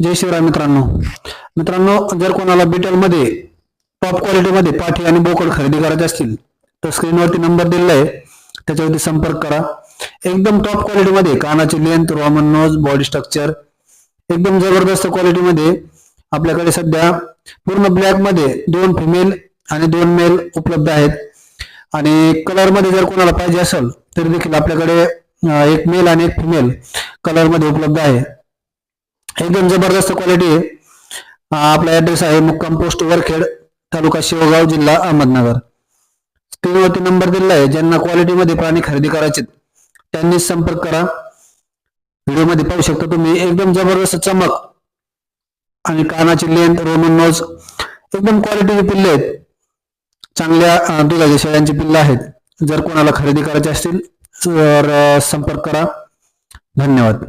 जय शिवराय मित्रांनो. मित्रांनो जर कोणाला बिटलमध्ये टॉप क्वालिटीमध्ये पाठी आणि बोकड खरेदी करायचे असतील तर स्क्रीनवरती नंबर दिलेला आहे. त्याच्यावरती संपर्क करा. एकदम टॉप क्वालिटीमध्ये कानाची length Roman nose body structure एकदम जबरदस्त क्वालिटीमध्ये आपल्याकडे सध्या पूर्ण ब्लॅकमध्ये दोन फिमेल आणि दोन मेल उपलब्ध आहेत. आणि कलरमध्ये जर कोणाला पाहिजे असेल तरी देखील आपल्याकडे एक मेल आणि एक फिमेल कलरमध्ये उपलब्ध आहे. एकदम जबरदस्त क्वालिटी आहे. आपला ऍड्रेस आहे मुक्काम पोस्ट वरखेड तालुका शिवगाव जिल्हा अहमदनगर. स्क्रीनवरती नंबर दिलेला आहे. ज्यांना क्वालिटीमध्ये प्राणी खरेदी करायचे त्यांनी संपर्क करा. व्हिडिओमध्ये पाहू शकता तुम्ही एकदम जबरदस्त चमक आणि कानाची लेंथ रोमन नोज एकदम क्वालिटीचे पिल्ले आहेत. चांगल्या दुधाच्या शेळ्यांची पिल्लं आहेत. जर कोणाला खरेदी करायची असतील तर संपर्क करा. धन्यवाद.